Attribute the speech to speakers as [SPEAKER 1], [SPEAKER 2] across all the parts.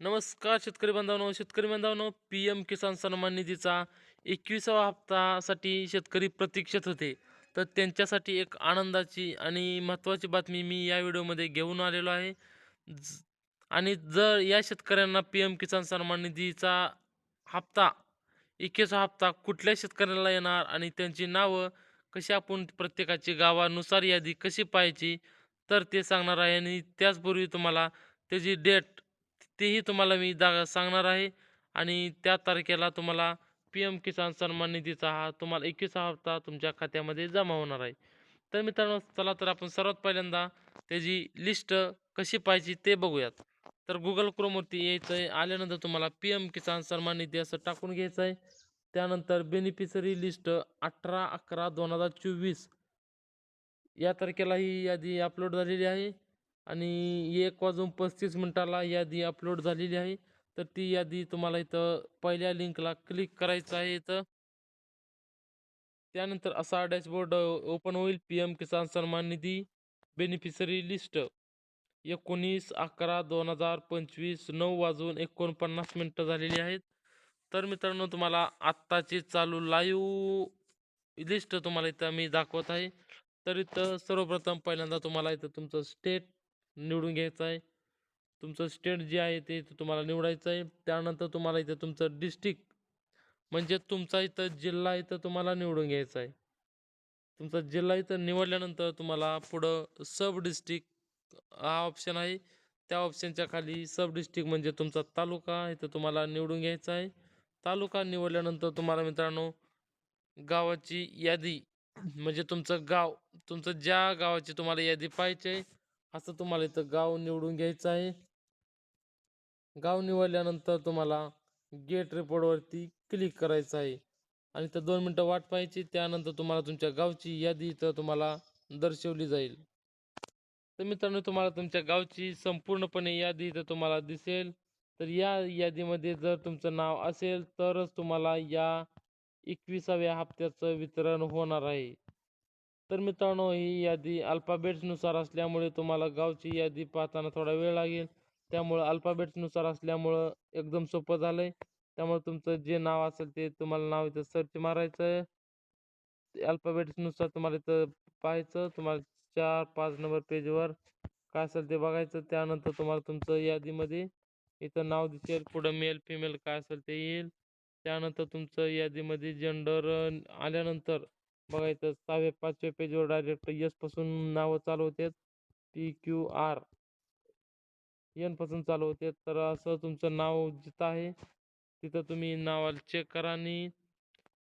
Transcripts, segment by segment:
[SPEAKER 1] नमस्कार शेतकरी बांधवांनो शेतकरी बांधवांनो पी एम किसान सन्मान निधीचा एकविसावा हप्तासाठी शेतकरी प्रतीक्षेत होते. तर त्यांच्यासाठी एक आनंदाची आणि महत्त्वाची बातमी मी या व्हिडिओमध्ये घेऊन आलेलो आहे. ज- आणि जर या शेतकऱ्यांना पी एम किसान सन्मान निधीचा हप्ता एकवीसा हप्ता कुठल्या शेतकऱ्याला येणार आणि त्यांची नावं कशी आपण प्रत्येकाची गावानुसार यादी कशी पाहायची तर ते सांगणार आहे. आणि त्याचपूर्वी तुम्हाला त्याची डेट तेही तुम्हाला मी दा सांगणार आहे. आणि त्या तारखेला तुम्हाला पी एम किसान सन्मान निधीचा हा तुम्हाला एकवीसा हप्ता तुमच्या खात्यामध्ये जमा होणार आहे. तर मित्रांनो चला तर आपण सर्वात पहिल्यांदा त्याची लिस्ट कशी पाहायची ते बघूयात. तर गुगल क्रोमवरती यायचं आहे आल्यानंतर तुम्हाला पी एम किसान सन्मान निधी असं टाकून घ्यायचं आहे त्यानंतर बेनिफिशरी लिस्ट अठरा अकरा दोन हजार चोवीस या तारखेला ही यादी अपलोड झालेली आहे. आणि एक वाजून पस्तीस मिनटाला यादी अपलोड झालेली आहे. तर ती यादी तुम्हाला इथं पहिल्या लिंकला क्लिक करायचं आहे इथं. त्यानंतर असा डॅशबोर्ड ओपन होईल. P M Kisan Samman Nidhi beneficiary list एकोणीस अकरा दोन हजार पंचवीस नऊ वाजून एकोणपन्नास मिनटं झालेली आहेत. तर मित्रांनो तुम्हाला आत्ताची चालू लाईव्ह लिस्ट तुम्हाला इथं मी दाखवत आहे. तर इथं सर्वप्रथम पहिल्यांदा तुम्हाला इथं तुमचं स्टेट निवडून घ्यायचं आहे. तुमचं स्टेट जे आहे ते इथं तुम्हाला निवडायचं आहे. त्यानंतर तुम्हाला इथं तुमचं डिस्ट्रिक्ट म्हणजे तुमचा इथं जिल्हा इथं तुम्हाला निवडून घ्यायचा आहे. तुमचा जिल्हा इथं निवडल्यानंतर तुम्हाला पुढं सब डिस्ट्रिक्ट हा ऑप्शन आहे. त्या ऑप्शनच्या खाली सब डिस्ट्रिक्ट म्हणजे तुमचा तालुका इथं तुम्हाला निवडून घ्यायचा आहे. तालुका निवडल्यानंतर तुम्हाला मित्रांनो गावाची यादी म्हणजे तुमचं गाव तुमचं ज्या गावाची तुम्हाला यादी पाहिजे आहे असं तुम्हाला इथं गाव निवडून घ्यायचं आहे. गाव निवडल्यानंतर तुम्हाला गेट रिपोर्टवरती क्लिक करायचं आहे. आणि इथं दोन मिनटं वाट पाहायची त्यानंतर तुम्हाला तुमच्या गावची यादी इथं तुम्हाला दर्शवली जाईल. तर मित्रांनो तुम्हाला तुमच्या गावची संपूर्णपणे यादी इथं तुम्हाला दिसेल. तर या यादीमध्ये जर तुमचं नाव असेल तरच तुम्हाला या एकविसाव्या हप्त्याचं वितरण होणार आहे. तर मित्रांनो ही यादी अल्फाबेट्सनुसार असल्यामुळे तुम्हाला गावची यादी पाहताना थोडा वेळ लागेल. त्यामुळं अल्फाबेट्सनुसार असल्यामुळं एकदम सोपं झालं आहे त्यामुळे तुमचं जे नाव असेल ते तुम्हाला नाव इथं सर्च मारायचं आहे अल्फाबेट्सनुसार तुम्हाला इथं पाहायचं. तुम्हाला चार पाच नंबर पेजवर काय असेल ते बघायचं. त्यानंतर तुम्हाला तुमचं यादीमध्ये इथं नाव दिसेल. पुढं मेल फिमेल काय असेल ते येईल. त्यानंतर तुमचं यादीमध्ये जेंडर आल्यानंतर बघायचं सहावे सहाव्या पाचव्या पेजवर डायरेक्टपासून नावं चालू होते पी क्यू आर एनपासून चालू होते तर असं तुमचं नाव जिथं आहे तिथं तुम्ही नावाला चेक करा आणि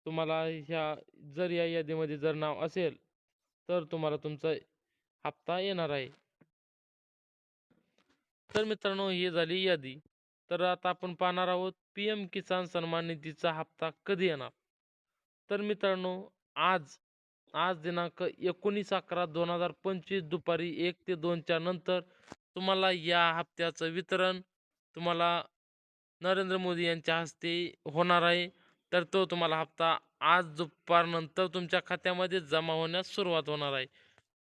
[SPEAKER 1] तुम्हाला ह्या जर या यादीमध्ये जर नाव असेल तर तुम्हाला तुमचा हप्ता येणार आहे. तर मित्रांनो ही झाली यादी. तर आता आपण पाहणार आहोत पी एम किसान सन्मान निधीचा हप्ता कधी येणार? तर मित्रांनो आज आज दिनांक एकोणीस अकरा दोन हजार पंचवीस दुपारी एक ते दोनच्या नंतर तुम्हाला या हप्त्याचं वितरण तुम्हाला नरेंद्र मोदी यांच्या हस्ते होणार आहे. तर तो तुम्हाला हप्ता आज दुपारनंतर तुमच्या खात्यामध्ये जमा होण्यास सुरुवात होणार आहे.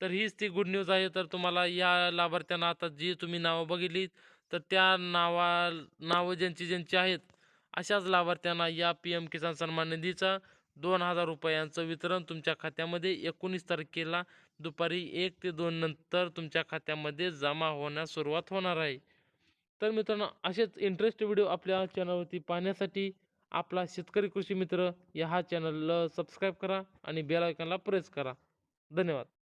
[SPEAKER 1] तर हीच ती गुड न्यूज आहे. तर तुम्हाला या लाभार्थ्यांना आता जी तुम्ही नावं बघितली तर त्या नावा नावं ज्यांची ज्यांची आहेत अशाच लाभार्थ्यांना या पी एम किसान सन्मान निधीचा दोन हजार रुपयांचं वितरण तुमच्या खात्यामध्ये एकोणीस तारखेला दुपारी एक ते दोन नंतर तुमच्या खात्यामध्ये जमा होण्यास सुरुवात होणार आहे. तर मित्रांनो असेच इंटरेस्ट व्हिडिओ आपल्या चॅनलवरती पाहण्यासाठी आपला शेतकरी कृषी मित्र या हा चॅनलला सबस्क्राईब करा आणि बेल आयकॉनला प्रेस करा. धन्यवाद.